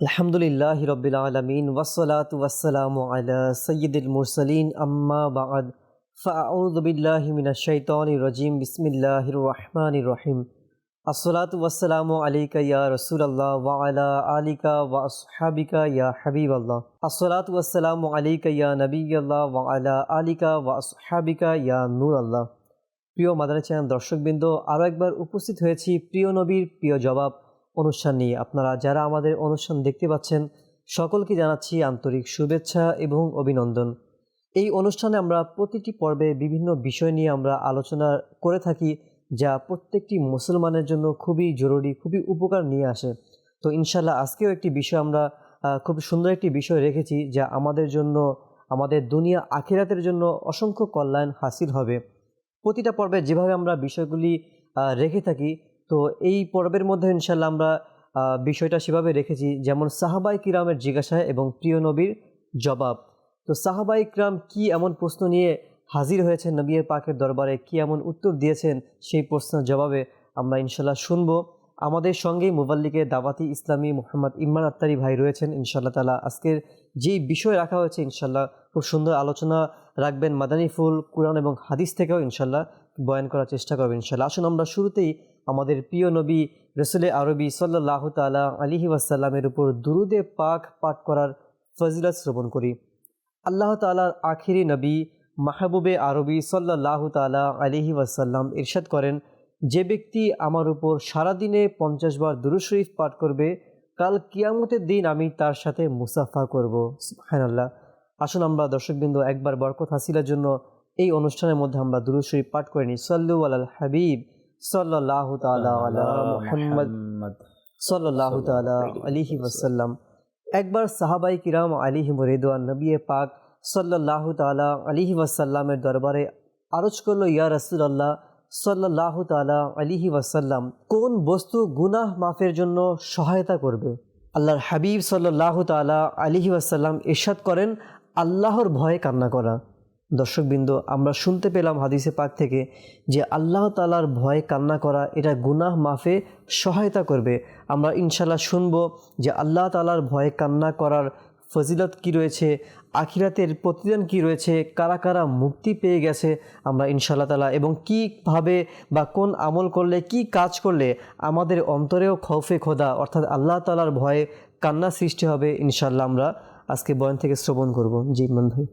আলহামদুলিল্লাহ রবিল আলমিন ওসলাত ওয়াসালাম আলা সৈয়দুল মুরসলিন আম্মা বাদ ফাউদ বিল্লাহি মিনাশ শাইতানির রাজিম বিসমিল্লাহির রহমানির রহিম আসসালাত ওয়াসালাম আলাইকা ইয়া রাসূলুল্লাহ ওয়া আলা আলিকা ওয়া আসহাবিকা ইয়া হাবিবাল্লাহ আসসালাত ওয়াসালাম আলাইকা ইয়া নবিয়াল্লাহ ওয়া আলা আলিকা ওয়া আসহাবিকা ইয়া নূর আল্লাহ প্রিয় মাদানী চ্যানেল দর্শকবৃন্দ আরও একবার উপস্থিত হয়েছি প্রিয় নবীর প্রিয় জবাব অনুষ্ঠান নিয়ে আপনারা যারা আমাদের অনুষ্ঠান দেখতে পাচ্ছেন, সকলকে জানাচ্ছি আন্তরিক শুভেচ্ছা এবং অভিনন্দন। এই অনুষ্ঠানে আমরা প্রতিটি পর্বে বিভিন্ন বিষয় নিয়ে আমরা আলোচনা করে থাকি, যা প্রত্যেকটি মুসলমানের জন্য খুবই জরুরি, খুবই উপকার নিয়ে আসে। তো ইনশাল্লাহ আজকেও একটি বিষয় আমরা খুব সুন্দর একটি বিষয় রেখেছি, যা আমাদের জন্য, আমাদের দুনিয়া আখিরাতের জন্য অসংখ্য কল্যাণ হাসিল হবে। প্রতিটা পর্বে যেভাবে আমরা বিষয়গুলি রেখে থাকি তো এই পর্বের মধ্যে ইনশাল্লাহ আমরা বিষয়টা সেভাবে রেখেছি, যেমন সাহাবাই কিরামের জিজ্ঞাসা এবং প্রিয় নবীর জবাব। তো সাহাবাই কিরাম কি এমন প্রশ্ন নিয়ে হাজির হয়েছেন নবী পাকের দরবারে? কি এমন উত্তর দিয়েছেন? সেই প্রশ্নের জবাবে আমরা ইনশাল্লাহ শুনব। আমাদের সঙ্গেই মুবাল্লিকে দাওয়াতি ইসলামী মোহাম্মদ ইমরান আত্তারি ভাই রয়েছেন। ইনশাল্লাহ তালা আজকের যেই বিষয় রাখা হয়েছে ইনশাল্লাহ খুব সুন্দর আলোচনা রাখবেন মাদানী ফুল কোরআন এবং হাদিস থেকেও ইনশাল্লাহ বয়ান করার চেষ্টা করবেন ইনশাল্লাহ আসুন আমরা শুরুতেই আমাদের প্রিয় নবী রসুলে আরবি সাল্লাহ তালা আলিহি ওয়াসাল্লামের উপর দুরুদে পাক পাঠ করার ফজিলত শ্রবণ করি। আল্লাহ তালার আখিরি নবী মাহবুবে আরবি সাল্লাহ তালা আলিহি ওয়াসাল্লাম ইরশাদ করেন, যে ব্যক্তি আমার উপর সারাদিনে পঞ্চাশ বার দুরু শরীফ পাঠ করবে, কাল কিয়ামতের দিন আমি তার সাথে মুসাফা করব। হ্যাঁ আসুন আমরা দর্শকবৃন্দ একবার বরকত হাসিলার জন্য এই অনুষ্ঠানের মধ্যে আমরা দুরু শরীফ পাঠ করে নিই। সাল্লু আল হাবিব। সাল্লাহ তালা আলা মুহাম্মদ সাল্লাহ তালা আলিহি ওয়াসাল্লাম। একবার সাহাবাই কিরাম আলিহি রেদওয়ান নবী পাক সাল্লাহ তালা আলিহি ওয়াসাল্লামের দরবারে আরজ করল ইয়া রসুল্লাহ সাল্লাহ তালা আলিহি ওয়াসাল্লাম কোন বস্তু গুনাহ মাফের জন্য সহায়তা করবে? আল্লাহর হাবিব সাল্লাহ তালা আলিহি ওয়াসাল্লাম ইরশাদ করেন আল্লাহর ভয়ে কান্না করা। দর্শকবৃন্দ, আমরা শুনতে পেলাম হাদিসে পাক থেকে যে আল্লাহ তালার ভয়ে কান্না করা, এটা গুনাহ মাফে সহায়তা করবে। আমরা ইনশাল্লাহ শুনব যে আল্লাহ তালার ভয়ে কান্না করার ফজিলত কি রয়েছে, আখিরাতের প্রতিদান কি রয়েছে, কারা কারা মুক্তি পেয়ে গেছে, আমরা ইনশাল্লাহ তালা এবং কীভাবে বা কোন আমল করলে, কি কাজ করলে আমাদের অন্তরেও খৌফে খোদা, অর্থাৎ আল্লাহ তালার ভয়ে কান্না সৃষ্টি হবে ইনশাল্লাহ আমরা আজকে বয়ান থেকে শ্রবণ করব। জি ইমরান ভাই।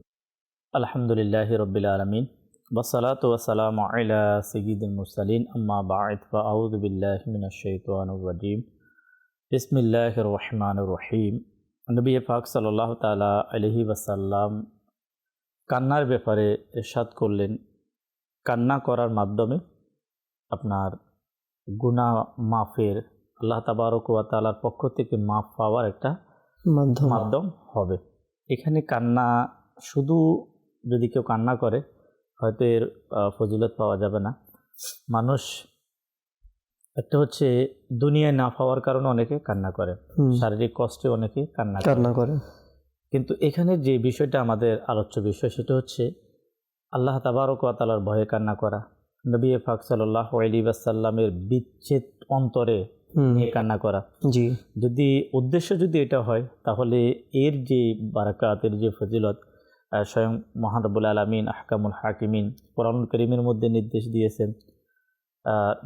আলহামদুলিল্লাহ রবিল আলমিন। ওসলাত ওসালাম আলা সঈদুল মুরসালিন। আম্মা বাঈদ ফাউদ বিল্লাহ মিনাশাইতানুর বিসমিল্লাহ রহমান রহিম। নবী পাক সাল্লাহ তালা আলহি ওয়াসাল্লাম কান্নার ব্যাপারে এরশাদ করলেন। কান্না করার মাধ্যমে আপনার গুনা মাফের আল্লাহ তাবারক ওয়া তালার পক্ষ থেকে মাফ পাওয়ার একটা মাধ্যম। মাধ্যম হবে। এখানে কান্না শুধু যদি কেউ কান্না করে হয়তো এর ফজিলত পাওয়া যাবে না। মানুষ একটা হচ্ছে দুনিয়ায় না পাওয়ার কারণে অনেকে কান্না করে। শারীরিক কষ্টে অনেকে কান্না কান্না করে। কিন্তু এখানে যে বিষয়টা আমাদের আলোচ্য বিষয় সেটা হচ্ছে আল্লাহ তাবারক ওয়া তাআলার ভয়ে কান্না করা। নবী পাক সাল্লাহ আলী আসাল্লামের বিচ্ছেদ অন্তরে নিয়ে কান্না করা। জি। যদি উদ্দেশ্য যদি এটা হয় তাহলে এর যে বারাকাত এর যে ফজিলত স্বয়ং মহানবুল আলমিন আহকামুল হাকিমিন। কোরআনুল করিমের মধ্যে নির্দেশ দিয়েছেন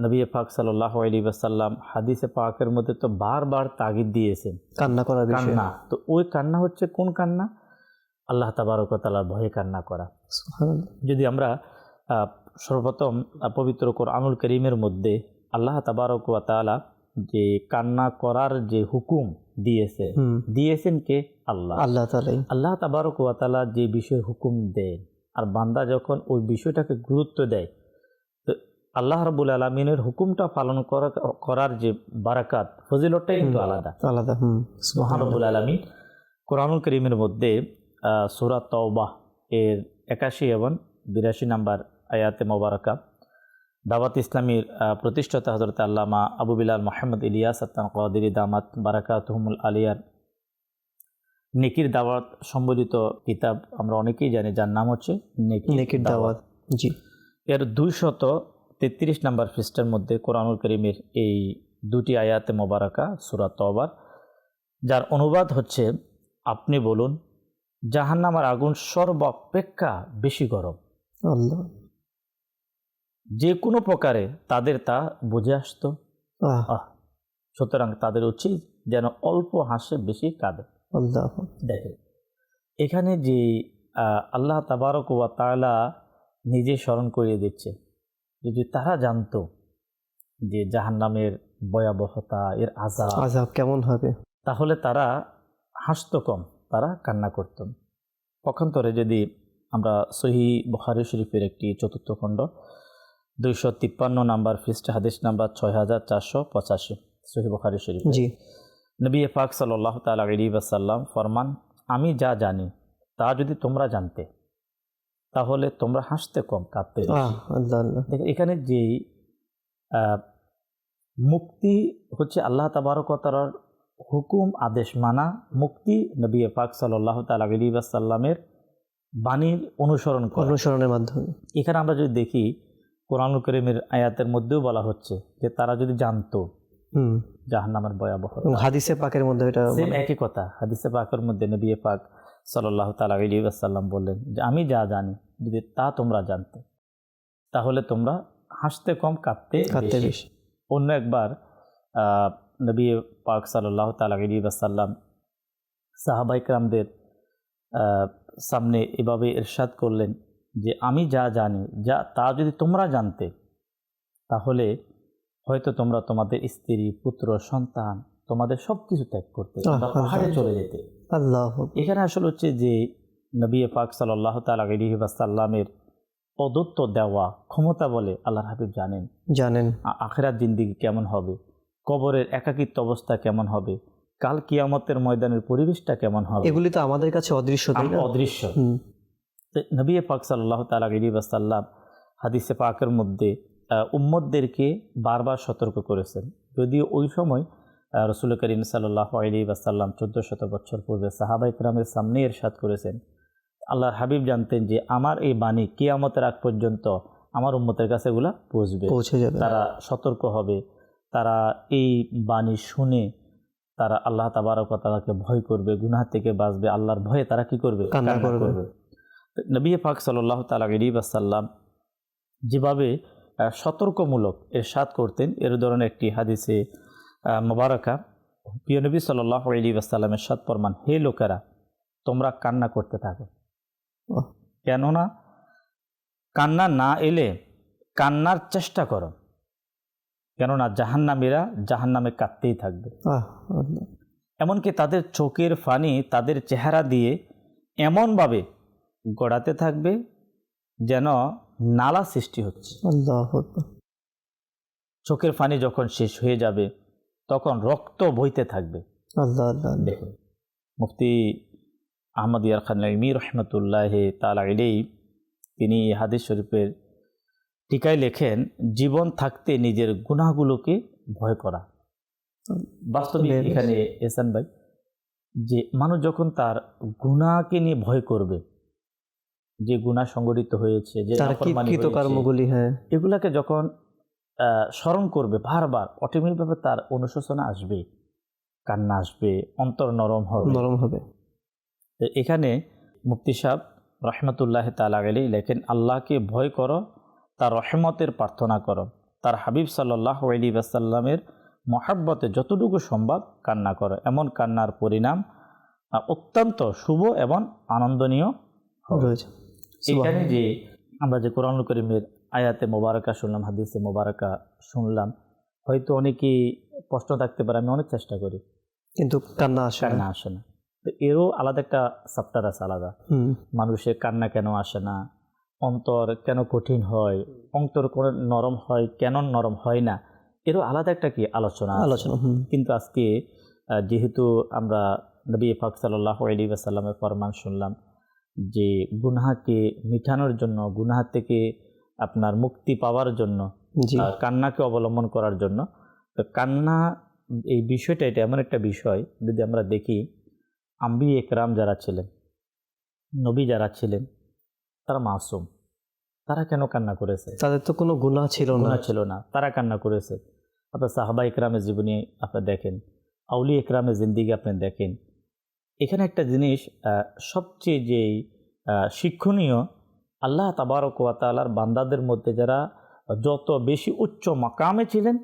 নবী পাক সাল্লাহ আলী বাসাল্লাম হাদিসে পাকের মধ্যে তো বারবার তাগিদ দিয়েছেন। কান্না করার বিষয়। কান্না। তো ওই কান্না হচ্ছে কোন কান্না? আল্লাহ তাবারকতালার ভয়ে কান্না করা। যদি আমরা সর্বপ্রথম পবিত্র কোরআনুল করিমের মধ্যে আল্লাহ তাবারক ওয়া যে কান্না করার যে হুকুম দিয়েছে। দিয়েছেন কে? আল্লাহ। আল্লাহ তালাই আল্লাহ তাবারক ওয়া যে বিষয়ে হুকুম দেন আর বান্দা যখন ওই বিষয়টাকে গুরুত্ব দেয় তো আল্লাহ রাবুল আলমিনের হুকুমটা পালন করা করার যে বারাকাত ফজিলতটাই কিন্তু আলাদা। আলাদা মহানবুল আলমী কোরআনুল করিমের মধ্যে সুরাত তওবাহ এর একাশি এবং বিরাশি নাম্বার আয়াতে মোবারকা দাওয়াত ইসলামীর প্রতিষ্ঠাতা হজরত আল্লামা আবু বিলাল মোহাম্মদ ইলিয়াস আত্তান কাদিরি দামাত বারাকাতহমুল আলিয়ার নেকির দাওয়াত সম্বোধিত কিতাব আমরা অনেকেই জানি যার নাম হচ্ছে নেকির দাওয়াত। জি। এর দুইশত তেত্রিশ নাম্বার পৃষ্ঠার মধ্যে কোরআনুল করিমের এই দুটি আয়াতে মোবারকা সুরা তবার যার অনুবাদ হচ্ছে আপনি বলুন জাহান্নামার আগুন সর্বাপেক্ষা বেশি গরম। আল্লাহ। যে কোনো প্রকারে তাদের তা বুঝে আসতো। সুতরাং তাদের উচিত যেন অল্প হাসে বেশি কাঁদে। দেখে এখানে যে আল্লাহ তাবারক ওয়া তালা নিজে স্মরণ করিয়ে দিচ্ছে। যদি তারা জানতো যে জাহান্নামের ভয়াবহতা এর আজাব আজাব কেমন হবে? তাহলে তারা হাসতো কম তারা কান্না করত। পক্ষান্তরে যদি আমরা সহি বুখারি শরীফের একটি চতুর্থ খণ্ড দুইশো তিপ্পান্ন নাম্বার ফিস্ট হাদিস নাম্বার ছয় হাজার চারশো পঁচাশি সহি বুখারি শরীফ। জি। নবী পাক সাল্লাহ তালা আলী বাসাল্লাম ফরমান আমি যা জানি তা যদি তোমরা জানতে তাহলে তোমরা হাসতে কম কাঁদতে এখানে যে মুক্তি হচ্ছে আল্লাহ তাবারকতার হুকুম আদেশ মানা মুক্তি নবী পাক সাল্লাহ তালা আলী বাসাল্লামের বাণীর অনুসরণ করা। অনুসরণের মাধ্যমে। এখানে আমরা যদি দেখি কোরআনুল করিমের আয়াতের মধ্যেও বলা হচ্ছে যে তারা যদি জানতো জাহান্নামের ভয়াবহ হাদিসে পাকের মধ্যে এটা সেম একই কথা। হাদিসে পাকের মধ্যে নবী পাক সাল্লাহ তালা আলী আসাল্লাম বললেন যে আমি যা জানি যদি তা তোমরা জানতে তাহলে তোমরা হাসতে কম কাঁদতে কাঁদতে বেশি। অন্য একবার নবী পাক সাল্লাহ তালা আলী আসাল্লাম সাহাবাইকরামদের সামনে এভাবে ইরশাদ করলেন যে আমি যা জানি যা তা যদি তোমরা জানতে তাহলে হয়তো তোমরা তোমাদের স্ত্রী পুত্র সন্তান তোমাদের সব কিছু ত্যাগ করতে পাহাড়ে। চলে যেতে। আল্লাহ এখানে আসলে হচ্ছে যে নবী পাক সাল্লাহ তালাসাল্লামের প্রদত্ত দেওয়া ক্ষমতা বলে আল্লাহ হাবিব জানেন। জানেন। আখেরাত জিন্দিগি কেমন হবে? কবরের একাকিত্ব অবস্থা কেমন হবে? কাল কিয়ামতের ময়দানের পরিবেশটা কেমন হবে? এগুলি তো আমাদের কাছে অদৃশ্য অদৃশ্য। নবী পাক সাল্লাহ তালা আলী বাসাল্লাম হাদিসে পাকের মধ্যে আহ, উম্মতদেরকে বারবার সতর্ক করেছেন। যদিও ওই সময় রসুল করিম সাল্লাহ আলী বাসাল্লাম চোদ্দ শত বছর পূর্বে সাহাবা ইকরামের সামনে এরশাদ করেছেন। আল্লাহর হাবিব জানতেন যে আমার এই বাণী কিয়ামতের আগ পর্যন্ত আমার উম্মতের কাছে এগুলা পৌঁছবে। পৌঁছে যাবে। তারা সতর্ক হবে। তারা এই বাণী শুনে তারা আল্লাহ তাবারকতালাকে ভয় করবে গুনাহ থেকে বাঁচবে। আল্লাহর ভয়ে তারা কি করবে? কান্না করবে। নবী পাক সাল্লাহ তালা আসাল্লাম যেভাবে সতর্কমূলক এরশাদ করতেন এর ধরনের একটি হাদিসে মোবারকা। প্রিয় নবী সাল্লাহ আলী আসাল্লামের সাত প্রমাণ হে লোকেরা তোমরা কান্না করতে থাকো। কেননা কান্না না এলে কান্নার চেষ্টা করো। কেননা জাহান্নামীরা জাহান্নামে কাঁদতেই থাকবে। এমনকি তাদের চোখের ফানি তাদের চেহারা দিয়ে এমনভাবে গড়াতে থাকবে যেন নালা সৃষ্টি হচ্ছে। চোখের ফানি যখন শেষ হয়ে যাবে তখন রক্ত বইতে থাকবে। দেখুন মুফতি আহমদ ইয়ার খান ইমি রহমতুল্লাহ তালা ইলেই তিনি হাদিস শরীফের টিকায় লেখেন জীবন থাকতে নিজের গুনাহগুলোকে ভয় করা। বাস্তবে এখানে এসান ভাই যে মানুষ যখন তার গুণাকে নিয়ে ভয় করবে যে গুনাহ সংগঠিত হয়েছে যে কর্মগুলি হ্যাঁ। এগুলাকে যখন স্মরণ করবে বারবার অটোমেটিকভাবে তার অনুশোচনা আসবে কান্না আসবে অন্তর নরম হবে। নরম হবে। তো এখানে মুফতি সাহেব রহমতুল্লাহ তালা গেলে লেখেন আল্লাহকে ভয় করো তার রহমতের প্রার্থনা করো। তার হাবিব সাল্লাহ আলী বাসাল্লামের মহাব্বতে যতটুকু সম্ভব কান্না করো। এমন কান্নার পরিণাম অত্যন্ত শুভ এবং আনন্দনীয়। রয়েছে। এখানে যে আমরা যে কোরআন করিমের আয়াতে মোবারকা শুনলাম হাদিসে মোবারকা শুনলাম হয়তো অনেকেই প্রশ্ন থাকতে পারে আমি অনেক চেষ্টা করি। কিন্তু কান্না আসে না। কান্না আসে না। তো এরও আলাদা একটা সাপ্তার আছে আলাদা। মানুষের কান্না কেন আসে না? অন্তর কেন কঠিন হয়? অন্তর কোন নরম হয় কেন নরম হয় না? এরও আলাদা একটা কি আলোচনা আলোচনা কিন্তু আজকে যেহেতু আমরা নবী পাক সাল্লাহ আলী আসাল্লামের ফরমান শুনলাম যে গুনহাকে মিঠানোর জন্য গুনাহ থেকে আপনার মুক্তি পাওয়ার জন্য কান্নাকে অবলম্বন করার জন্য। তো কান্না এই বিষয়টা এটা এমন একটা বিষয় যদি আমরা দেখি আম্বি একরাম যারা ছিলেন নবী যারা ছিলেন তারা মাসুম। তারা কেন কান্না করেছে? তাদের তো কোনো গুনাহ ছিল না। ছিল না তারা কান্না করেছে। আপনার সাহাবা ইকরামের জীবনী আপনি দেখেন আউলি একরামের জিন্দিগি আপনি দেখেন এখানে একটা জিনিস সবচেয়ে যে আহ, শিক্ষণীয় আল্লাহ তাবারক ওয়া তাআলার বান্দাদের মধ্যে যারা যত বেশি উচ্চ মাকামে ছিলেন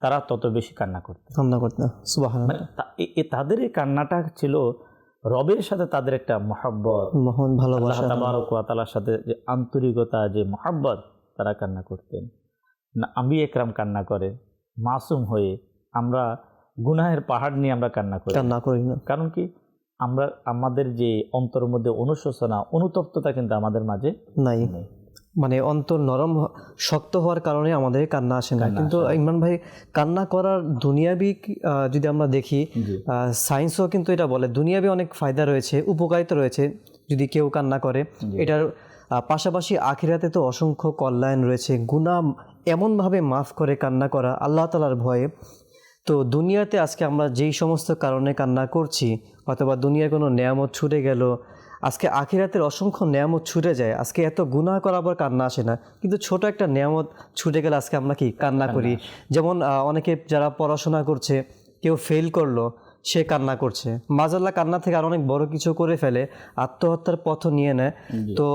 তারা তত বেশি কান্না করতেন। কান্না করতে সুবাহ মানে তাদের এই কান্নাটা ছিল রবের সাথে তাদের একটা মহাব্বত। মহান ভালোবাসা। তাবারক ওয়া তাআলার সাথে যে আন্তরিকতা যে মহাব্বত তারা কান্না করতেন। না আমি একরাম কান্না করে মাসুম হয়ে আমরা গুনাহের পাহাড় নিয়ে আমরা কান্না করি। কান্না করি না। কারণ কি? আমরা আমাদের যে অন্তর মধ্যে অনুশোচনা অনুতপ্ততা কিন্তু আমাদের মাঝে নাই। মানে অন্তর নরম শক্ত হওয়ার কারণে আমাদের কান্না আসে না। কিন্তু ইমরান ভাই কান্না করার দুনিয়াবি যদি আমরা দেখি সায়েন্সও কিন্তু এটা বলে দুনিয়াবি অনেক ফায়দা রয়েছে উপকারিতা রয়েছে যদি কেউ কান্না করে। এটার পাশাপাশি আখিরাতে তো অসংখ্য কল্যাণ রয়েছে গুনাহ এমনভাবে মাফ করে কান্না করা আল্লাহ তালার ভয়ে। তো দুনিয়াতে আজকে আমরা যেই সমস্ত কারণে কান্না করছি অথবা দুনিয়ার কোনো নিয়ামত ছুটে গেল আজকে আখিরাতের অসংখ্য নিয়ামত ছুটে যায় আজকে এত গুণা করার পর কান্না আসে না। কিন্তু ছোট একটা নিয়ামত ছুটে গেলে আজকে আমরা কি কান্না করি? যেমন অনেকে যারা পড়াশোনা করছে কেউ ফেল করল সে কান্না করছে। মাজাল্লা কান্না থেকে আর অনেক বড় কিছু করে ফেলে আত্মহত্যার পথ নিয়ে নেয়। তো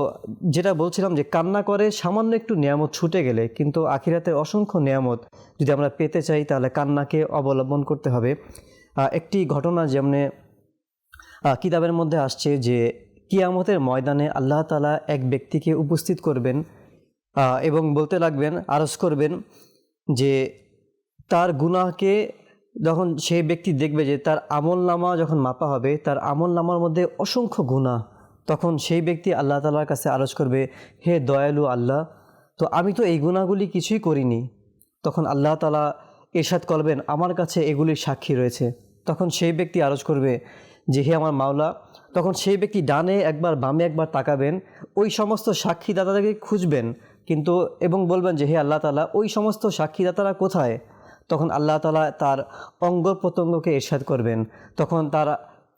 যেটা বলছিলাম যে কান্না করে সামান্য একটু নিয়ামত ছুটে গেলে কিন্তু আখিরাতের অসংখ্য নিয়ামত যদি আমরা পেতে চাই তাহলে কান্নাকে অবলম্বন করতে হবে। একটি ঘটনা যেমনি কিতাবের মধ্যে আসছে যে কিয়ামতের ময়দানে আল্লাহ তালা এক ব্যক্তিকে উপস্থিত করবেন এবং বলতে লাগবেন আরজ করবেন যে তার গুনাহকে যখন সেই ব্যক্তি দেখবে যে তার আমল নামা যখন মাপা হবে, তার আমল নামার মধ্যে অসংখ্য গুনাহ, তখন সেই ব্যক্তি আল্লাহ তালার কাছে আরজ করবে, হে দয়ালু আল্লাহ, তো আমি তো এই গুণাগুলি কিছুই করিনি। তখন আল্লাহ তালা এরশাদ করবেন, আমার কাছে এগুলির সাক্ষী রয়েছে। তখন সেই ব্যক্তি আরজ করবে যে, হে আমার মাওলা, তখন সেই ব্যক্তি ডানে একবার, বামে একবার তাকাবেন, ওই সমস্ত সাক্ষীদাতাদেরকে খুঁজবেন, কিন্তু এবং বলবেন যে, হে আল্লাহ তালা ওই সমস্ত সাক্ষীদাতারা কোথায়? তখন আল্লাহ তালা তার অঙ্গ প্রত্যঙ্গকে এরশাদ করবেন। তখন তার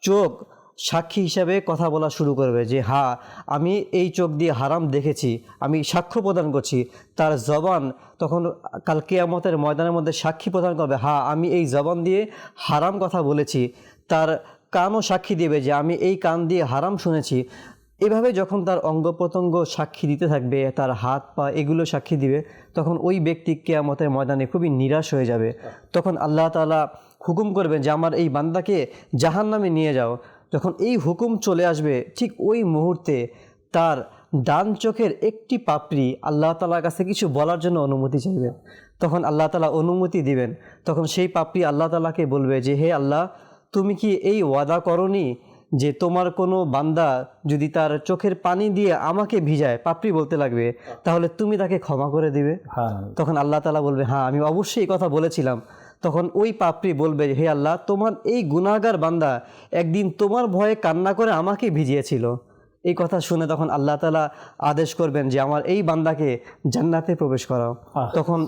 চোখ সাক্ষী হিসাবে কথা বলা শুরু করবে যে, হা, আমি এই চোখ দিয়ে হারাম দেখেছি, আমি সাক্ষ্য প্রদান করছি। তার জবান তখন কাল কেয়ামতের ময়দানের মধ্যে সাক্ষী প্রদান করবে হ্যাঁ আমি এই জবান দিয়ে হারাম কথা বলেছি। তার কানও সাক্ষী দেবে যে, আমি এই কান দিয়ে হারাম শুনেছি। এভাবে যখন তার অঙ্গ প্রত্যঙ্গ সাক্ষী দিতে থাকবে, তার হাত পা এগুলো সাক্ষী দিবে, তখন ওই ব্যক্তি কেয়ামতের ময়দানে খুবই নিরাশ হয়ে যাবে। তখন আল্লাহ তালা হুকুম করবেন যে, আমার এই বান্দাকে জাহান নামে নিয়ে যাও। যখন এই হুকুম চলে আসবে, ঠিক ওই মুহূর্তে তার ডান চোখের একটি পাপড়ি আল্লাহ তালার কাছে কিছু বলার জন্য অনুমতি চাইবে। তখন আল্লাহ তালা অনুমতি দিবেন। তখন সেই পাপড়ি আল্লাহ তালাকে বলবে যে, হে আল্লাহ, তুমি কি এই ওয়াদা করনি যে তোমার কোনো বান্দা যদি তার চোখের পানি দিয়ে আমাকে ভিজায় পাপড়ি বলতে লাগবে তাহলে তুমি তাকে ক্ষমা করে দিবে। হ্যাঁ। তখন আল্লাহ তালা বলবে হ্যাঁ আমি অবশ্যই এই কথা বলেছিলাম। তখন ওই পাপড়ি বলবে হে আল্লাহ তোমার এই গুনাহগার বান্দা একদিন তোমার ভয়ে কান্না করে আমাকে ভিজিয়েছিল। এই কথা শুনে তখন আল্লাহ তালা আদেশ করবেন যে আমার এই বান্দাকে জান্নাতে প্রবেশ করাও। তখন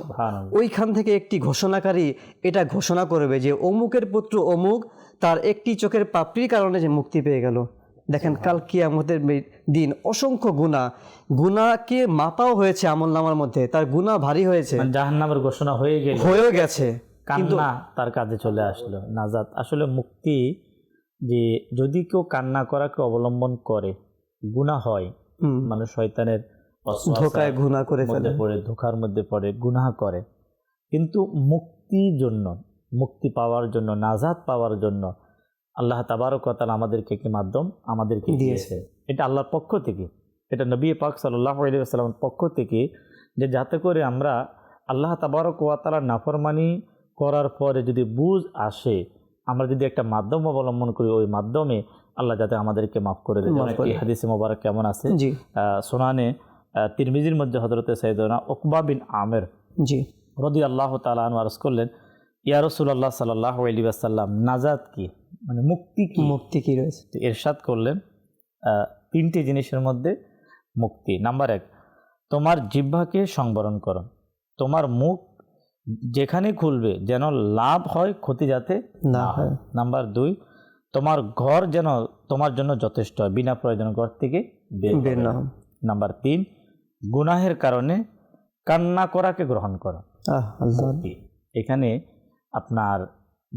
ওইখান থেকে একটি ঘোষণাকারী এটা ঘোষণা করবে যে অমুকের পুত্র অমুক তার একটি চোখের পাপড়ির কারণে যে মুক্তি পেয়ে গেল। দেখেন কাল কিয়ামতের মে- দিন অসংখ্য গুণা গুণাকে মাপাও হয়েছে আমল নামার মধ্যে। তার গুণা ভারী হয়েছে। মানে জাহান্নামের ঘোষণা হয়ে গেছে হয়ে গেছে। কান্না তার কাজে চলে আসলো। নাজাত আসলে মুক্তি যে যদি কেউ কান্না করাকে অবলম্বন করে গুনাহ হয় মানুষ শয়তানের ধোকায় গুণা করে ফেলে। পড়ে ধোকার মধ্যে পড়ে গুনাহ করে। কিন্তু মুক্তির জন্য মুক্তি পাওয়ার জন্য নাজাত পাওয়ার জন্য আল্লাহ তাবারকতাল আমাদেরকে কি মাধ্যম? আমাদেরকে দিয়েছে। এটা আল্লাহর পক্ষ থেকে। এটা নবী পাক সাল্লাহ আলিয়াল্লামের পক্ষ থেকে যে যাতে করে আমরা আল্লাহ তাবারক ওয়াতালার নাফরমানি করার পরে যদি বুঝ আসে আমরা যদি একটা মাধ্যম অবলম্বন করি ওই মাধ্যমে আল্লাহ যাতে আমাদেরকে মাফ করে যেমন হাদিসে মোবারক কেমন আছে? সোনানে তিরমিজির মধ্যে হজরতে সৈদনা ওকবা বিন আমের জি। রদি আল্লাহ তালা আরজ করলেন ইয়া রসুল্লাহ সাল্লাহ আলী আসাল্লাম নাজাদ কি? মানে মুক্তি কি? মুক্তি কি রয়েছে? তো এরশাদ করলেন তিনটি জিনিসের মধ্যে মুক্তি। নাম্বার এক তোমার জিহ্বাকে সংবরণ করো। তোমার মুখ যেখানে খুলবে যেন লাভ হয় ক্ষতি যাতে না হয়। নাম্বার দুই তোমার ঘর যেন তোমার জন্য যথেষ্ট হয় বিনা প্রয়োজন ঘর থেকে বের না। নাম্বার তিন গুনাহের কারণে কান্না করাকে গ্রহণ করো। এখানে আপনার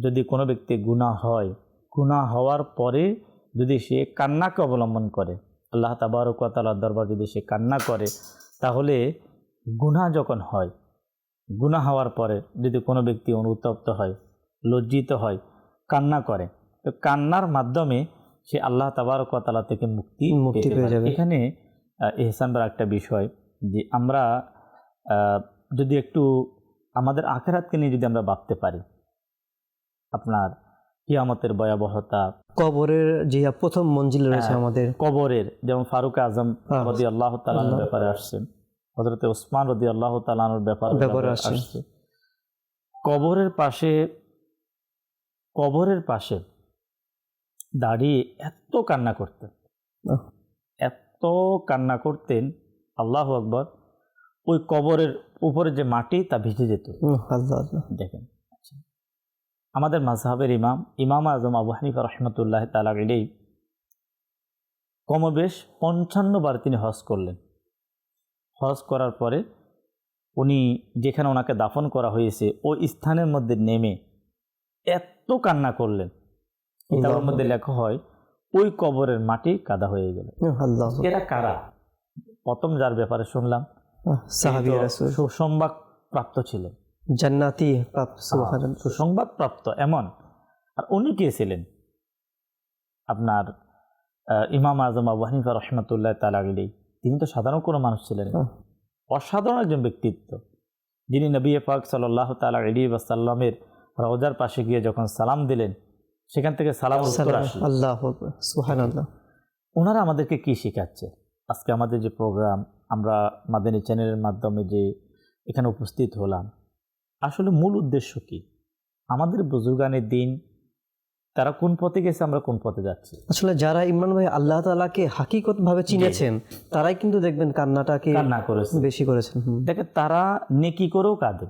যদি কোনো ব্যক্তি গুনাহ হয় গুনাহ হওয়ার পরে যদি সে কান্নাকে অবলম্বন করে আল্লাহ তাবারকাতালার দরবার যদি সে কান্না করে তাহলে গুনাহ যখন হয় গুনাহ হওয়ার পরে যদি কোনো ব্যক্তি অনুতপ্ত হয় লজ্জিত হয় কান্না করে তো কান্নার মাধ্যমে সে আল্লাহ তাবারকাতালা থেকে মুক্তি মুক্তি পেয়ে যাবে। এখানে এহসানবার একটা বিষয় যে আমরা যদি একটু আমাদের আখেরাতকে নিয়ে যদি আমরা ভাবতে পারি আপনার কিয়ামতের ভয়াবহতা কবরের যে প্রথম মঞ্জিল রয়েছে হ্যাঁ। আমাদের কবরের যেমন ফারুক আজম হ্যাঁ। রদি আল্লাহ তালানোর ব্যাপারে আসছেন হজরতে ওসমান রদি আল্লাহ তালানোর ব্যাপারে ব্যাপারে। আসছে কবরের পাশে কবরের পাশে দাঁড়িয়ে এত কান্না করতেন এত কান্না করতেন আল্লাহ আকবর ওই কবরের উপরে যে মাটি তা ভিজে যেত। দেখেন আচ্ছা। আমাদের মাঝহাবের ইমাম ইমাম আজম আবু হানিফা রহমতুল্লাহ তালা গেলেই কমবেশ পঞ্চান্ন বার তিনি হজ করলেন। হজ করার পরে উনি যেখানে ওনাকে দাফন করা হয়েছে ওই স্থানের মধ্যে নেমে এত কান্না করলেন। কিতাবের মধ্যে লেখা হয় ওই কবরের মাটি কাদা হয়ে গেল। এরা কারা? প্রথম যার ব্যাপারে শুনলাম সাহাবি রাসূল। সুসংবাদ প্রাপ্ত ছিলেন। জান্নাতি সুসংবাদ প্রাপ্ত এমন। আর উনি কে ছিলেন? আপনার ইমাম আজম আবু হানিফা রহমতুল্লাহ তালাগিলি তিনি তো সাধারণ কোনো মানুষ ছিলেন। অসাধারণ একজন ব্যক্তিত্ব। যিনি নবী পাক সাল্লাহ তালা আলী ওয়াসাল্লামের রওজার পাশে গিয়ে যখন সালাম দিলেন সেখান থেকে সালাম আল্লাহ ওনারা আমাদেরকে কি শেখাচ্ছে? আজকে আমাদের যে প্রোগ্রাম আমরা মাদানী চ্যানেলের মাধ্যমে যে এখানে উপস্থিত হলাম আসলে মূল উদ্দেশ্য কি? আমাদের বুজুর্গানের দিন তারা কোন পথে গেছে আমরা কোন পথে যাচ্ছি? আসলে যারা ইমরান ভাই আল্লাহ তালাকে হাকিকত ভাবে চিনেছেন তারাই কিন্তু দেখবেন কান্নাটাকে কান্না করেছে। বেশি করেছেন। দেখে তারা নেকি করেও কাঁদে।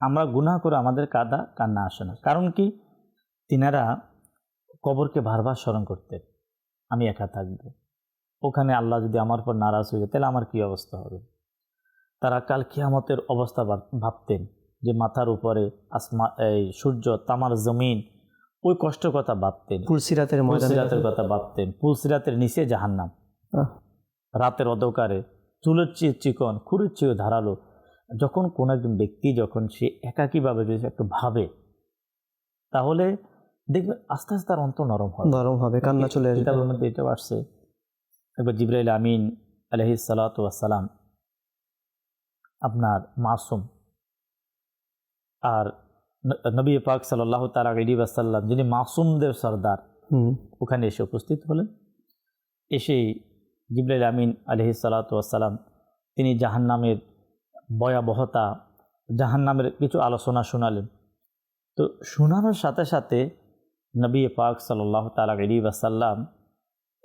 আমরা গুনাহ করে আমাদের কাদা কান্না আসে না। কারণ কি? তিনারা কবরকে বারবার স্মরণ করতেন। আমি একা থাকব। ওখানে আল্লাহ যদি আমার উপর নারাজ হয়ে যায় তাহলে আমার কী অবস্থা হবে? তারা কাল কিয়ামতের অবস্থা ভাবতেন যে মাথার উপরে আসমা এই সূর্য তামার জমিন ওই কষ্টের কথা ভাবতেন। পুলসিরাতের পুলসিরাতের কথা ভাবতেন। পুলসিরাতের নিচে জাহান্নাম। রাতের অন্ধকারে চুলের চেয়ে চিকন খুরের চেয়ে ধারালো। যখন কোন একজন ব্যক্তি যখন সে একাকীভাবে যদি একটু ভাবে তাহলে দেখবে আস্তে আস্তে তার অন্ত নরম হয় নরম হবে কান্না চলে আসবে। কিতাবের মধ্যে এটাও আসছে। একবার জিব্রাইল আমিন আলহি সালাতাম আপনার মাসুম আর নবী পাক সাল্লাহ তালা আলী আসাল্লাম যিনি মাসুমদের সর্দার ওখানে এসে উপস্থিত হলেন। এসেই জিব্রাইল আমিন আলহি সালাতাম তিনি জাহান্নামের ভয়াবহতা জাহান্নামের কিছু আলোচনা শোনালেন। তো শোনানোর সাথে সাথে নবী পাক সাল্লাহ তালা আলী ওয়াসাল্লাম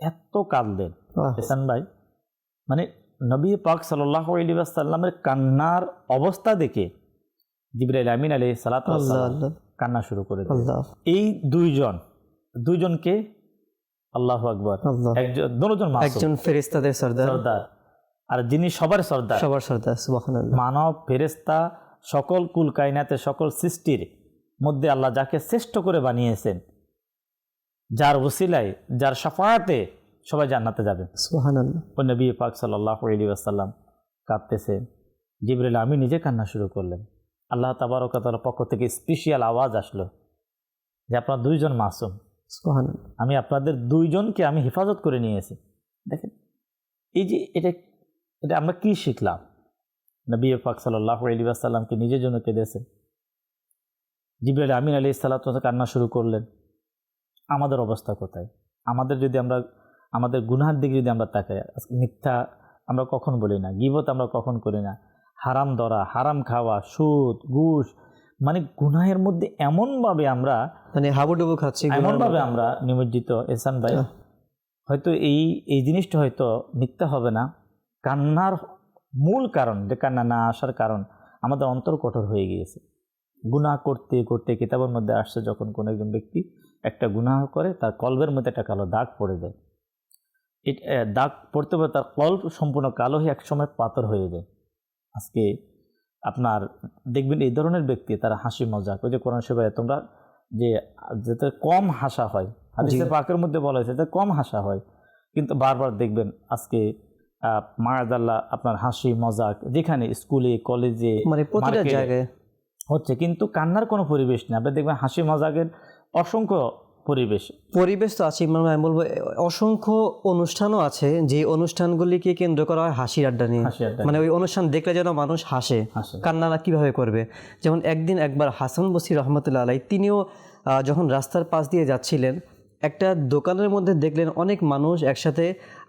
এত কাঁদলেন। হেসান ভাই মানে নবী পাক সাল্লাহ আলী কান্নার অবস্থা দেখে জিব্রাইল আমিন আল্লাহ সালাত কান্না শুরু করে এই দুইজন দুইজনকে আল্লাহ আকবর। একজন দুজন একজন ফেরেশতাদের সর্দার। সর্দার। আর যিনি সবার সর্দার। সবার সর্দার মানব ফেরেস্তা সকল কুল কায়নাতে সকল সৃষ্টির মধ্যে আল্লাহ যাকে শ্রেষ্ঠ করে বানিয়েছেন যার ওসিলায় যার সাফায়াতে সবাই জান্নাতে যাবে। ও নবী পাক সাল্লাহ আলী আসাল্লাম কাঁদতেছে। জিবরিল আমি নিজে কান্না শুরু করলেন। আল্লাহ তাবারকাতার পক্ষ থেকে স্পেশিয়াল আওয়াজ আসলো যে আপনার দুইজন মাসুম। আমি আপনাদের দুইজনকে আমি হেফাজত করে নিয়েছি। দেখেন এই যে এটা এটা আমরা কি শিখলাম? নবী পাক সাল্লাহ আলী আসাল্লামকে নিজের জন্য কেঁদেছেন জিবরাইল আমিন আলী সাল্লাত কান্না শুরু করলেন। আমাদের অবস্থা কোথায়? আমাদের যদি আমরা আমাদের গুনহার দিকে যদি আমরা তাকাই মিথ্যা আমরা কখন বলি না গিবত আমরা কখন করি না? হারাম ধরা হারাম খাওয়া সুদ ঘুষ মানে গুনাহের মধ্যে এমনভাবে আমরা মানে হাবুডুবু খাচ্ছি এমনভাবে আমরা নিমজ্জিত এসান ভাই। হয়তো এই এই জিনিসটা হয়তো মিথ্যা হবে না। কান্নার মূল কারণ যে কান্না না আসার কারণ আমাদের অন্তর কঠোর হয়ে গিয়েছে। গুনাহ করতে করতে কিতাবের মধ্যে আসছে যখন কোনো একজন ব্যক্তি একটা গুনাহ করে তার কলবের মধ্যে একটা কালো দাগ পড়ে যায়। দাগ পড়তে পড়তে তার কল্প সম্পূর্ণ কালো হয়ে একসময় পাথর হয়ে যায়। আজকে আপনার দেখবেন এই ধরনের ব্যক্তি তারা হাসি মজাক ওই যে কোরআন সেবায় তোমরা যে যাতে কম হাসা হয় হাদিসে পাকের মধ্যে বলা হয়েছে যাতে কম হাসা হয় কিন্তু বারবার দেখবেন আজকে মায়াদাল্লাহ আপনার হাসি মজাক যেখানে স্কুলে কলেজে মানে প্রতিটা জায়গায়। হচ্ছে কিন্তু কান্নার কোনো পরিবেশ নেই। আপনি দেখবেন হাসি মজাকের অসংখ্য পরিবেশ। পরিবেশ তো আছে মানে আমি বলব অসংখ্য অনুষ্ঠানও আছে যে অনুষ্ঠানগুলিকে কেন্দ্র করা হয় হাসির আড্ডা নিয়ে। মানে ওই অনুষ্ঠান দেখলে যেন মানুষ হাসে কান্নারা কীভাবে করবে? যেমন একদিন একবার হাসান বসির রহমতুল্লাহ আলাই তিনিও যখন রাস্তার পাশ দিয়ে যাচ্ছিলেন একটা দোকানের মধ্যে দেখলেন অনেক মানুষ একসাথে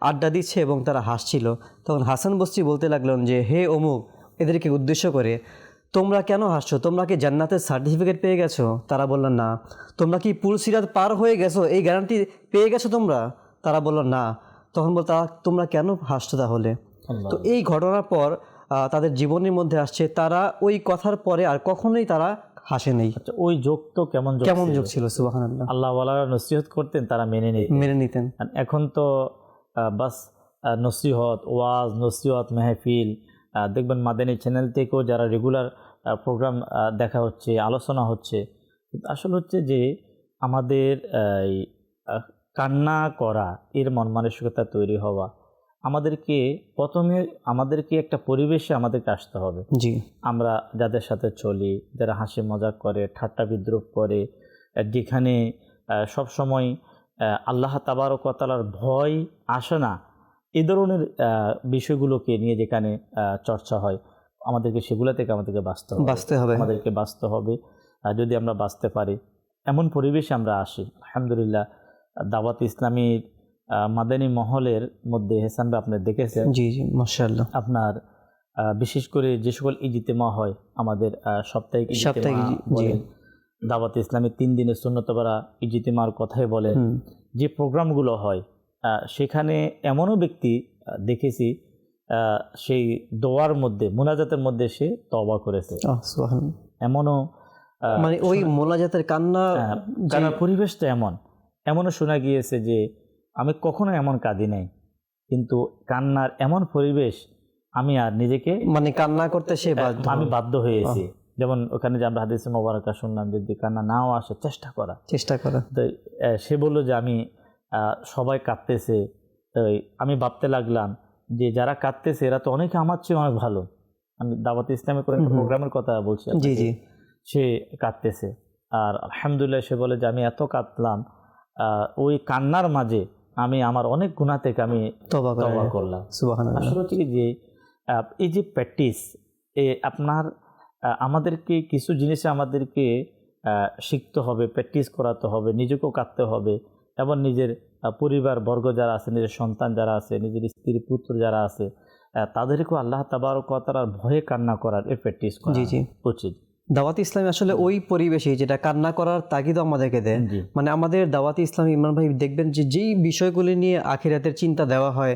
আড্ডা দিচ্ছে এবং তারা হাসছিল। তখন হাসান বস্তি বলতে লাগলেন যে হে অমুক এদেরকে উদ্দেশ্য করে তোমরা কেন হাসছো? তোমরা কি জান্নাতের সার্টিফিকেট পেয়ে গেছো? তারা বলল না। তোমরা কি পুলসিরাত পার হয়ে গেছো? এই গ্যারান্টি পেয়ে গেছো তোমরা? তারা বলল না। তখন বল তারা তোমরা কেন হাসছো তাহলে? তো এই ঘটনার পর তাদের জীবনের মধ্যে আসছে তারা ওই কথার পরে আর কখনোই তারা হাসে নেই। আচ্ছা, ওই যোগ তো কেমন কেমন? যুগ ছিল? সুবাহান আল্লাহ ওয়ালারা নসিহত করতেন তারা মেনে নিত মেনে নিতেন। এখন তো বাস নসিহত ওয়াজ নসিহত মেহফিল দেখবেন মাদানী চ্যানেল থেকেও যারা রেগুলার প্রোগ্রাম দেখা হচ্ছে আলোচনা হচ্ছে আসলে হচ্ছে যে আমাদের কান্না করা এর মন মানসিকতা তৈরি হওয়া আমাদেরকে প্রথমে আমাদেরকে একটা পরিবেশে আমাদেরকে আসতে হবে। জি। আমরা যাদের সাথে চলি যারা হাসি মজাক করে ঠাট্টা বিদ্রুপ করে যেখানে আহ, সবসময় আহ, আল্লাহ তাবারকতালার ভয় আসে না এই ধরনের বিষয়গুলোকে নিয়ে যেখানে চর্চা হয় আমাদেরকে সেগুলো থেকে আমাদেরকে বাঁচতে হবে। বাঁচতে হবে। আমাদেরকে বাঁচতে হবে। আর যদি আমরা বাঁচতে পারি এমন পরিবেশে আমরা আসি আলহামদুলিল্লাহ দাওয়াত ইসলামীর মাদানী মহলের মধ্যে হেসান ভাই আপনি দেখেছেন? জি জি মার্শাল্লাহ আপনার বিশেষ করে যে সকল ইজিতেমা হয় আমাদের সাপ্তাহিক সাপ্তাহিক দাওয়াত ইসলামের তিন দিনের সুন্নতবারা ইজিতেমার কথাই বলেন। হুম। যে প্রোগ্রামগুলো হয় সেখানে এমনও ব্যক্তি দেখেছি সেই দোয়ার মধ্যে মোনাজাতের মধ্যে সে তবা করেছে। এমনও মানে ওই মোনাজাতের কান্না হ্যাঁ, কারণ পরিবেশটা এমন। এমনও শোনা গিয়েছে যে আমি কখনো এমন কাঁদি নাই কিন্তু কান্নার এমন পরিবেশ আমি আর নিজেকে মানে কান্না করতে সে আমি বাধ্য হয়েছি। যেমন ওখানে যে আমরা হাদিসে মোবারকা শুনলাম যদি কান্না নাও আসে চেষ্টা করা। চেষ্টা করা। তো সে বলল যে আমি সবাই কাঁদতেছে। তো আমি ভাবতে লাগলাম যে যারা কাঁদতেছে এরা তো অনেকে আমার চেয়ে অনেক ভালো। আমি দাওয়াত ইসলামে করে একটা। প্রোগ্রামের কথা বলছি জি জি। সে কাঁদতেছে। আর আলহামদুলিল্লাহ সে বলে যে আমি এত কাঁদলাম ওই কান্নার মাঝে আমি আমার অনেক গুণা থেকে আমি তবা করলাম। আসলে হচ্ছে যে এই যে প্র্যাকটিস এ আপনার আমাদেরকে কিছু জিনিসে আমাদেরকে শিখতে হবে প্র্যাকটিস করাতে হবে নিজেকেও কাঁদতে হবে। এবং নিজের পরিবার বর্গ যারা আছে নিজের সন্তান যারা আছে নিজের স্ত্রী পুত্র যারা আছে তাদেরকেও আল্লাহ তাবারকতার ভয়ে কান্না করার এর প্র্যাকটিস করা উচিত। দাওয়াত ইসলামী আসলে ওই পরিবেশে যেটা কান্না করার তাগিদও আমাদেরকে দেয়। মানে আমাদের দাওয়াত ইসলামী ইমরান ভাই দেখবেন যে যেই বিষয়গুলি নিয়ে আখিরাতের চিন্তা দেওয়া হয়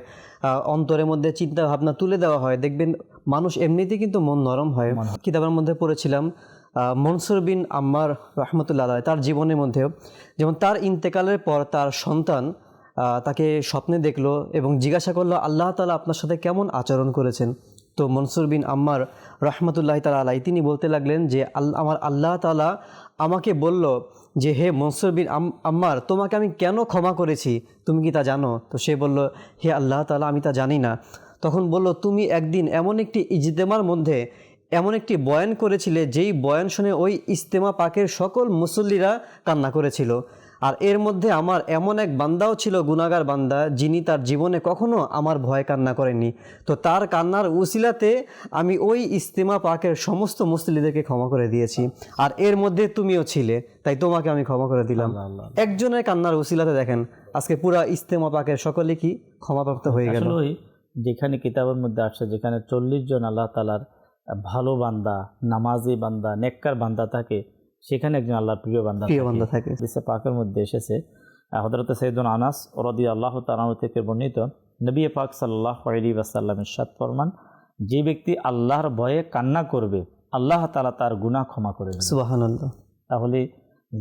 অন্তরের মধ্যে চিন্তা ভাবনা তুলে দেওয়া হয় দেখবেন মানুষ এমনিতেই কিন্তু মন নরম হয়। কিতাবের মধ্যে পড়েছিলাম মনসুর বিন আম্মার রহমতুল্লাহ তার জীবনের মধ্যেও, যেমন তার ইন্তেকালের পর তার সন্তান তাকে স্বপ্নে দেখল এবং জিজ্ঞাসা করল, আল্লাহ তালা আপনার সাথে কেমন আচরণ করেছেন? তো মনসুর বিন আম্মার রহমতুল্লাহ তালা আলাই তিনি বলতে লাগলেন যে আল্লাহ আমার আল্লাহ তালা আমাকে বলল যে, হে মনসুর বিন আম- আম্মার, তোমাকে আমি কেন ক্ষমা করেছি? তুমি কি তা জানো? তো সে বলল, হে আল্লাহ তালা আমি তা জানি না। তখন বলল, তুমি একদিন এমন একটি ইজতেমার মধ্যে এমন একটি বয়ান করেছিলে যেই বয়ান শুনে ওই ইস্তেমা পাকের সকল মুসল্লিরা কান্না করেছিল। আর এর মধ্যে আমার এমন এক বান্দাও ছিল গুনাগার বান্দা যিনি তার জীবনে কখনো আমার ভয় কান্না করেনি তো তার কান্নার উসিলাতে আমি ওই ইস্তেমা পাকের সমস্ত মুসলিদেরকে ক্ষমা করে দিয়েছি। আর এর মধ্যে তুমিও ছিলে তাই তোমাকে আমি ক্ষমা করে দিলাম। একজনের কান্নার উসিলাতে দেখেন আজকে পুরা ইস্তেমা পাকের সকলে কি ক্ষমাপ্রাপ্ত হয়ে গেল? যেখানে কিতাবের মধ্যে আসছে যেখানে চল্লিশ জন আল্লাহ তালার ভালো বান্দা নামাজি বান্দা নেককার বান্দা থাকে সেখানে একজন আল্লাহর প্রিয় বান্দা প্রিয় থাকে। বান্দা থাকে। হাদিসে পাকের মধ্যে এসেছে হজরত সৈয়দুল আনাস রদি আল্লাহ তালাহ থেকে বর্ণিত নবী পাক সাল্লাহ আলী ওয়াসাল্লামের সাত ফরমান যে ব্যক্তি আল্লাহর ভয়ে কান্না করবে আল্লাহ তালা তার গুনাহ ক্ষমা করে তাহলে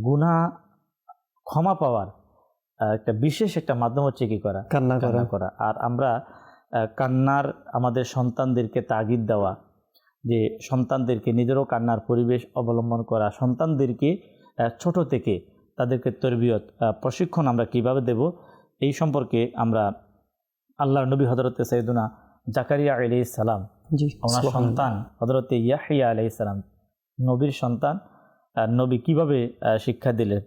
গুনাহ ক্ষমা পাওয়ার একটা বিশেষ একটা মাধ্যম হচ্ছে কি করা? কান্না করা। কান্না করা। আর আমরা কান্নার আমাদের সন্তানদেরকে তাগিদ দেওয়া যে সন্তানদেরকে নিজেরও কান্নার পরিবেশ অবলম্বন করা সন্তানদেরকে ছোট থেকে তাদেরকে তরবিয়ত প্রশিক্ষণ আমরা কীভাবে দেব এই সম্পর্কে আমরা আল্লাহর নবী হজরত সৈদুনা জাকারিয়া আলি সালাম ওনার সন্তান হজরত ইয়াহিয়া আলাই সালাম নবীর সন্তান নবী কীভাবে শিক্ষা দিলেন?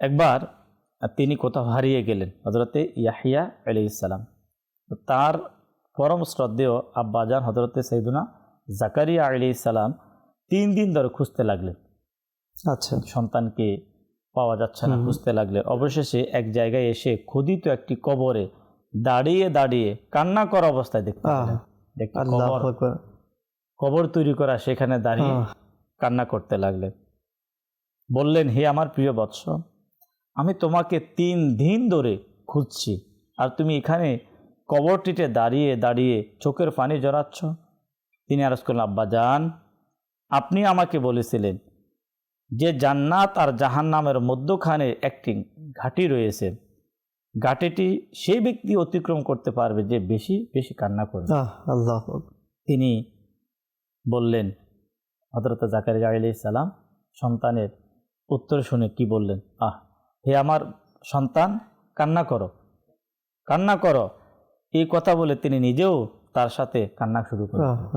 একবার তিনি কোথাও হারিয়ে গেলেন হজরতে ইয়াহিয়া আলাই সালাম। তার পরম শ্রদ্ধেয় আব্বাজান হজরতে সৈদুনা জাকারিয়া আলি সালাম তিন দিন ধরে খুঁজতে লাগলেন। আচ্ছা। সন্তানকে পাওয়া যাচ্ছে না খুঁজতে লাগলেন। অবশেষে এক জায়গায় এসে ক্ষুদিত একটি কবরে দাঁড়িয়ে দাঁড়িয়ে কান্না করা অবস্থায় দেখতে কবর তৈরি করা সেখানে দাঁড়িয়ে কান্না করতে লাগলেন। বললেন হে আমার প্রিয় বৎস আমি তোমাকে তিন দিন ধরে খুঁজছি। আর তুমি এখানে কবরটিতে দাঁড়িয়ে দাঁড়িয়ে চোখের পানি জড়াচ্ছ তিনি আরজ করলেন আব্বা যান আপনি আমাকে বলেছিলেন যে জান্নাত আর জাহান্নামের মধ্যখানে একটি ঘাটি রয়েছে। ঘাটিটি সেই ব্যক্তি অতিক্রম করতে পারবে যে বেশি বেশি কান্না করবে। আল্লাহ। তিনি বললেন হজরত জাকারিয়া আলি সালাম সন্তানের উত্তর শুনে কি বললেন? আহ হে আমার সন্তান কান্না করো কান্না করো। এই কথা বলে তিনি নিজেও তার সাথে কান্না শুরু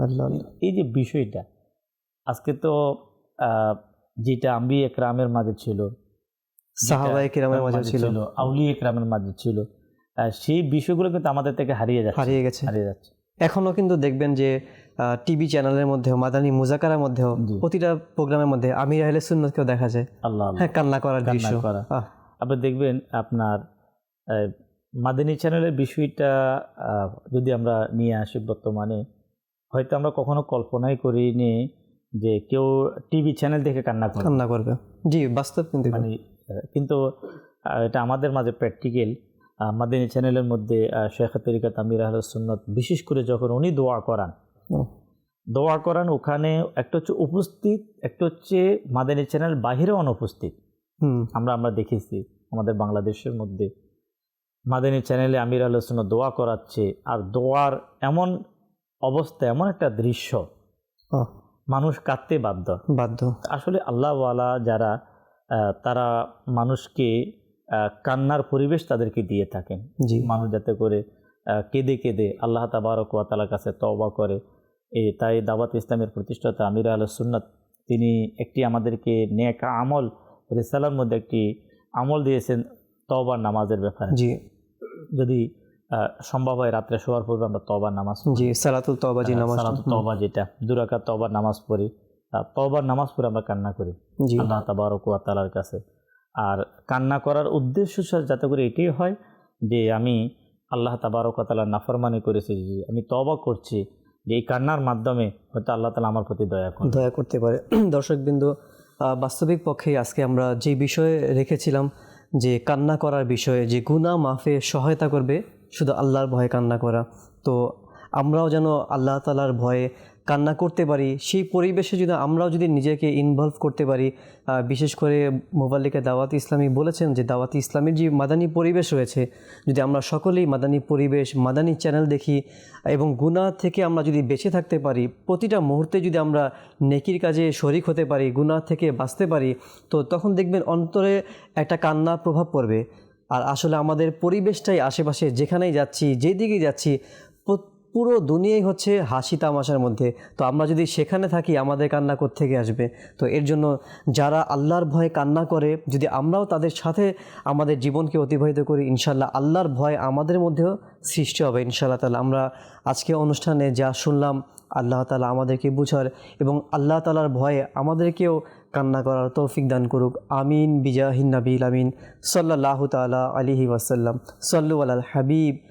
আল্লাহ। এই যে বিষয়টা আজকে তো যেটা আম্বি একরামের মাঝে ছিল কিরামের মাঝে ছিল। আউলি একরামের মাঝে ছিল সেই বিষয়গুলো কিন্তু আমাদের থেকে হারিয়ে যাচ্ছে হারিয়ে গেছে। হারিয়ে যাচ্ছে। এখনও কিন্তু দেখবেন যে টিভি চ্যানেলের মধ্যেও মাদানী মুজাকারার মধ্যেও প্রতিটা প্রোগ্রামের মধ্যে আমির আহলে সুন্নতকেও দেখা যায়। আল্লাহ। হ্যাঁ কান্না করার দৃশ্য। করা। আপনি দেখবেন আপনার মাদানী চ্যানেলের বিষয়টা যদি আমরা নিয়ে আসি বর্তমানে হয়তো আমরা কখনো কল্পনাই করিনি যে কেউ টিভি চ্যানেল দেখে কান্না করে। কান্না করবে। জি বাস্তব কিন্তু মানে কিন্তু এটা আমাদের মাঝে প্র্যাকটিক্যাল। মাদানী চ্যানেলের মধ্যে আহ, শেখ তরিকাত আমির আহল সুন্নত বিশেষ করে যখন উনি দোয়া করান দোয়া করান ওখানে একটা হচ্ছে উপস্থিত একটা হচ্ছে মাদানী চ্যানেল বাহিরে অনুপস্থিত। আমরা আমরা দেখেছি আমাদের বাংলাদেশের মধ্যে। মাদানী চ্যানেলে আমির আলোচন দোয়া করাচ্ছে। আর দোয়ার এমন অবস্থা এমন একটা দৃশ্য। মানুষ কাঁদতে বাধ্য। বাধ্য। আসলে আল্লাহওয়ালা যারা তারা মানুষকে কান্নার পরিবেশ তাদেরকে দিয়ে থাকেন। মানুষ যাতে করে কেঁদে কেঁদে আল্লাহ তাবারক ওয়াতালার কাছে তওবা করে। এই তাই দাওয়াত ইসলামের প্রতিষ্ঠাতা আমির আল সুন্নত তিনি একটি আমাদেরকে নেক আমল রিসালার মধ্যে একটি আমল দিয়েছেন। তওবার নামাজের ব্যাপারে। জি। যদি সম্ভব হয় রাত্রে শোয়ার পূর্বে আমরা তওবার নামাজ জি সালাতুল তওবা জি আহ, নামাজ সালাতুত তওবা যেটা দুরাকাত তওবার নামাজ পড়ি। তওবার নামাজ পড়ে আমরা কান্না করি। জি। আল্লাহ তাবারক ওয়া তাআলার কাছে। আর কান্না করার উদ্দেশ্য সা- যাতে করে এটাই হয় যে আমি আল্লাহ তাবারক ওয়া তাআলার নাফরমানি করেছি যে আমি তওবা করছি যে এই কান্নার মাধ্যমে হয়তো আল্লাহ তালা আমার প্রতি দয়া করেন। দয়া করতে পারে। দর্শকবৃন্দ বাস্তবিক পক্ষে আজকে আমরা যে বিষয়ে রেখেছিলাম যে কান্না করার বিষয়ে, যে গুণা মাফে সহায়তা করবে, শুধু আল্লাহর ভয়ে কান্না করা। তো আমরাও যেন আল্লাহ তালার ভয়ে কান্না করতে পারি, সেই পরিবেশে যদি আমরাও যদি নিজেকে ইনভলভ করতে পারি বিশেষ করে মোবাল্লিকে দাওয়াত ইসলামী বলেছেন যে দাওয়াত ইসলামের যে মাদানী পরিবেশ রয়েছে, যদি আমরা সকলেই মাদানী পরিবেশ, মাদানী চ্যানেল দেখি এবং গুনাহ থেকে আমরা যদি বেঁচে থাকতে পারি, প্রতিটা মুহূর্তে যদি আমরা নেকির কাজে শরিক হতে পারি, গুনাহ থেকে বাঁচতে পারি, তো তখন দেখবেন অন্তরে একটা কান্নার প্রভাব পড়বে। আর আসলে আমাদের পরিবেশটাই আশেপাশে যেখানেই যাচ্ছি, যেদিকেই যাচ্ছি প্র- দুনিয়াই হচ্ছে হাসি তামাশার মধ্যে। তো আমরা যদি সেখানে থাকি, আমাদের কান্না থেকে আসবে? তো এর জন্য যারা আল্লাহর ভয়ে কান্না করে, যদি আমরাও তাদের সাথে আমাদের জীবনকে অতিবাহিত করি ইনশাল্লাহ আল্লাহর ভয় আমাদের মধ্যেও সৃষ্টি হবে, ইনশাআল্লাহ তালা আমরা আজকে অনুষ্ঠানে যা শুনলাম, আল্লাহ তালা আমাদেরকে বুঝার এবং আল্লাহ তালার ভয়ে আমাদেরকেও কান্না করার তৌফিক দান করুক। আমিন বিজাহিন নবীল আমিন। সাল্লাহ তালা আলিহি ওয়াসাল্লাম। সাল্লু আল হাবিব।